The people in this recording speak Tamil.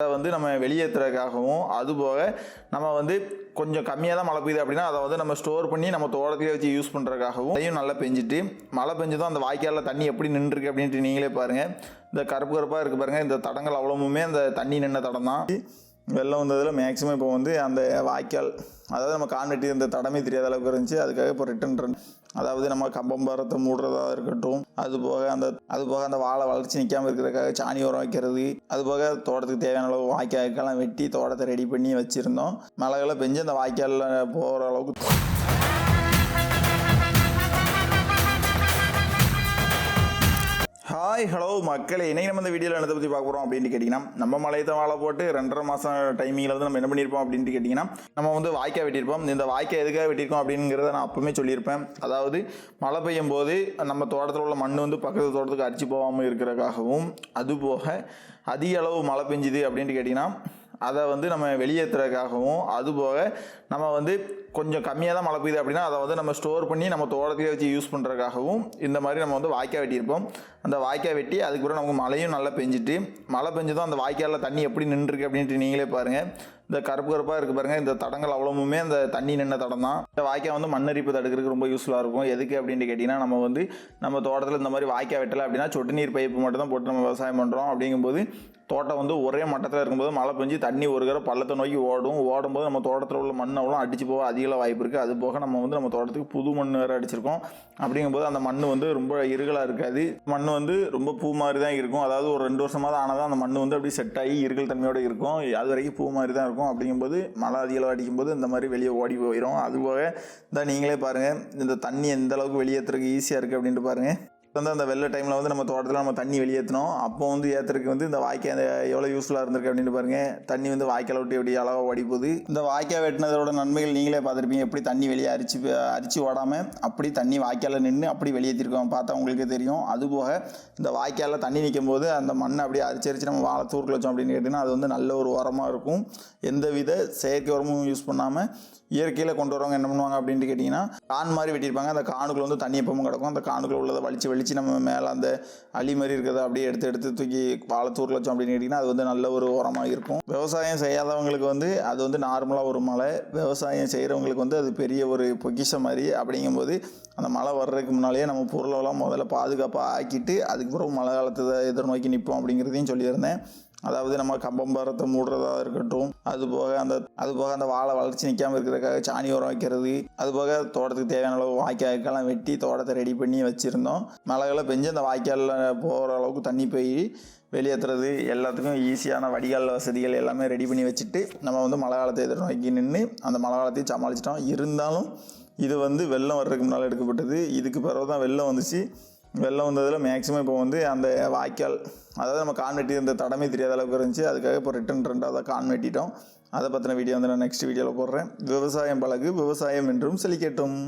அதை வந்து நம்ம வெளியேற்றுறதுக்காகவும் அதுபோக நம்ம வந்து கொஞ்சம் கம்மியாக தான் மழை பெய்யுது அப்படின்னா அதை வந்து நம்ம ஸ்டோர் பண்ணி நம்ம தோட்டத்திலே வச்சு யூஸ் பண்ணுறதுக்காகவும் அதையும் நல்லா பெஞ்சிட்டு மழை பெஞ்சதும் அந்த வாய்க்காலில் தண்ணி எப்படி நின்றுருக்கு அப்படின்ட்டு நீங்களே பாருங்கள் இந்த கருப்பு கருப்பாக இருக்குது பாருங்கள் இந்த தடங்கள் அவ்வளவுமே அந்த தண்ணி நின்ன தடம் தான். வெள்ளம் வந்ததில் மேக்ஸிமம் இப்போ வந்து அந்த வாய்க்கால் அதாவது நம்ம கான்வெட்டி இந்த தடமே தெரியாத அளவுக்கு இருந்துச்சு. அதுக்காக இப்போ ரிட்டன் ரன் அதாவது நம்ம கம்பம் பரத்தை மூடுறதா இருக்கட்டும் அது போக அந்த அது போக அந்த வாழை வளர்ச்சி நிற்காம இருக்கிறதுக்காக சாணி உரம் வைக்கிறது அது போக தோட்டத்துக்கு தேவையான அளவு வாய்க்காய்க்கெல்லாம் வெட்டி தோட்டத்தை ரெடி பண்ணி வச்சுருந்தோம். மழைகளை பெஞ்சு அந்த வாய்க்காலில் போகிற அளவுக்கு ஹாய் ஹலோ மக்களே. இன்னைக்கு நம்ம இந்த வீடியோவில் என்னத்தை பற்றி பார்க்க போகிறோம் அப்படின்னு கேட்டிங்கன்னா நம்ம மலையத்தை வாழை போட்டு ரெண்டரை மாதம் டைமிங்கில் வந்து நம்ம என்ன பண்ணியிருப்போம் அப்படின்ட்டு கேட்டிங்கன்னா நம்ம வந்து வாய்க்கால் வெட்டியிருப்போம். இந்த வாய்க்கால் எதுக்காக வெட்டியிருக்கோம் அப்படிங்கிறத நான் அப்பவுமே சொல்லியிருப்பேன். அதாவது மழை பெய்யும் போது நம்ம தோட்டத்தில் உள்ள மண் வந்து பக்கத்து தோட்டத்துக்கு அடிச்சு போகாமல் இருக்கிறதுக்காகவும் அதுபோக அதிக அளவு மழை பெஞ்சுது அப்படின்ட்டு கேட்டிங்கன்னா அதை வந்து நம்ம வெளியேற்றுறதுக்காகவும் அதுபோக நம்ம வந்து கொஞ்சம் கம்மியாக தான் மழை பெய்யுது அப்படின்னா அதை வந்து நம்ம ஸ்டோர் பண்ணி நம்ம தோட்டத்திலே வச்சு யூஸ் பண்ணுறதுக்காகவும் இந்த மாதிரி நம்ம வந்து வாய்க்கால் வெட்டியிருப்போம். அந்த வாய்க்கால் வெட்டி அதுக்கப்புறம் நமக்கு மழையும் நல்லா பெஞ்சிட்டு மழை பெஞ்சதும் அந்த வாய்க்காலில் தண்ணி எப்படி நின்றுருக்கு அப்படின்ட்டு நீங்களே பாருங்கள் இந்த கருப்பு கருப்பாக இருக்குது பாருங்கள் இந்த தடங்கள் அவ்வளவுமே அந்த தண்ணி நின்ன தடம் தான். இந்த வாய்க்கால் வந்து மண்ணரிப்பு தடுக்கிறதுக்கு ரொம்ப யூஸ்ஃபுல்லாக இருக்கும். எதுக்கு அப்படின்ட்டு கேட்டிங்கன்னா நம்ம வந்து நம்ம தோட்டத்தில் இந்த மாதிரி வாய்க்கால் வெட்டலை அப்படின்னா சொட்டு நீர் பைப்பு மட்டும் தான் போட்டு நம்ம விவசாயம் பண்ணுறோம் அப்படிங்கும்போது தோட்டம் வந்து ஒரே மட்டத்தில் இருக்கும்போது மழை பெஞ்சு தண்ணி ஒரு கரை பள்ளத்தை நோக்கி ஓடும். ஓடும்போது நம்ம தோட்டத்தில் உள்ள மண் அவ்வளோ அடிச்சு போக அதிக வாய்ப்பு இருக்குது அது போக நம்ம வந்து நம்ம தோட்டத்துக்கு புது மண் வேறு அடிச்சிருக்கோம். அப்படிங்கும்போது அந்த மண் வந்து ரொம்ப இருகலாக இருக்காது. மண் வந்து ரொம்ப பூ மாதிரி தான் இருக்கும். அதாவது ஒரு ரெண்டு வருஷமாக தான் ஆனால் அந்த மண் வந்து அப்படியே செட் ஆகி இருகல் தன்மையோடு இருக்கும். அது வரைக்கும் பூ மாதிரி தான் இருக்கும். அப்படிங்கும்போது மழை அதிகளவு அடிக்கும்போது இந்த மாதிரி வெளியே ஓடி போயிடும் அது போக இந்த நீங்களே பாருங்கள் இந்த தண்ணி எந்த அளவுக்கு வெளியேற்றுறதுக்கு ஈஸியாக இருக்குது அப்படின்ட்டு பாருங்கள் வந்து அந்த வெள்ள டைமில் வந்து நம்ம தோட்டத்தில் நம்ம தண்ணி வெளியேற்றினோம் அப்போ வந்து ஏற்றுறதுக்கு வந்து இந்த வாய்க்கால் அந்த எவ்வளோ யூஸ்ஃபுல்லாக இருந்திருக்கு அப்படின்னு பாருங்கள் தண்ணி வந்து வாய்க்கால் விட்டு எப்படி அளவாக ஓடி போகுது. இந்த வாய்க்கால் வெட்டினதோட நன்மைகள் நீங்களே பார்த்துருப்பீங்க. எப்படி தண்ணி வெளியே அரிச்சு அரிச்சு ஓடாமல் அப்படி தண்ணி வாய்க்காலில் நின்று அப்படி வெளியேற்றிருக்கோம் பார்த்தா உங்களுக்கே தெரியும். அதுபோக இந்த வாய்க்காலில் தண்ணி நிற்கும் போது அந்த மண்ணை அப்படியே அரிச்சு அரிச்சு நம்ம வாழை தூர்க்கில் வச்சோம் அப்படின்னு கேட்டிங்கன்னா அது வந்து நல்ல ஒரு உரமாக இருக்கும். எந்த வித செயற்கை உரமும் யூஸ் பண்ணாமல் இயற்கையில் கொண்டு வரவங்க என்ன பண்ணுவாங்க அப்படின்ட்டு கேட்டிங்கன்னா கான் மாதிரி வெட்டியிருப்பாங்க. அந்த காணுக்குள்ள வந்து தண்ணி எப்பவும் கிடக்கும். அந்த காணுக்குள்ள உள்ளதை வலிச்சு வலிச்சு நம்ம மேலே அந்த அழி மாதிரி இருக்கிறத அப்படியே எடுத்து எடுத்து தூக்கி வாழைத்தூரில் வச்சோம் அப்படின்னு கேட்டிங்கன்னா அது வந்து நல்ல ஒரு உரமாக இருக்கும். விவசாயம் செய்யாதவங்களுக்கு வந்து அது வந்து நார்மலாக ஒரு மழை. விவசாயம் செய்கிறவங்களுக்கு வந்து அது பெரிய ஒரு பொக்கிஷம் மாதிரி. அப்படிங்கும்போது அந்த மழை வர்றதுக்கு முன்னாலேயே நம்ம பொருளெல்லாம் முதல்ல பாதுகாப்பாக ஆக்கிட்டு அதுக்கப்புறம் மழை காலத்தை எதிர்நோக்கி நிற்போம் அப்படிங்கிறதையும் சொல்லியிருந்தேன். அதாவது நம்ம கம்பம் பரத்தை மூடுறதா இருக்கட்டும் அது போக அந்த அது போக அந்த வாழை வளர்ச்சி நிற்காம இருக்கிறதுக்காக சாணி உரம் வைக்கிறது அது போக தோட்டத்துக்கு தேவையான அளவு வாய்க்காலுக்கெல்லாம் வெட்டி தோட்டத்தை ரெடி பண்ணி வச்சுருந்தோம். மழைகளை பெஞ்சு அந்த வாய்க்காலில் போகிற அளவுக்கு தண்ணி போய் வெளியேற்றுறது எல்லாத்துக்கும் ஈஸியான வடிகால் வசதிகள் எல்லாமே ரெடி பண்ணி வச்சுட்டு நம்ம வந்து மழை காலத்தை எதிர்நோக்கி நின்று அந்த மழை காலத்தையும் சமாளிச்சிட்டோம். இருந்தாலும் இது வந்து வெள்ளம் வர்றதுக்கு முன்னால் எடுக்கப்பட்டது. இதுக்கு பிறகு தான் வெள்ளம் வந்துச்சு. வெள்ளம் வந்ததில் மேக்ஸிமம் இப்போ வந்து அந்த வாய்க்கால் அதாவது நம்ம கான் வெட்டி இந்த தடமே தெரியாத அளவுக்கு இருந்துச்சு. அதுக்காக இப்போ ரிட்டன் ரெண்டாக தான் கான் வெட்டிட்டோம். அதை பற்றின வீடியோ வந்து நான் நெக்ஸ்ட் வீடியோவில் போடுறேன். விவசாயம் பழகு விவசாயம் என்றும் செழிக்கட்டும்.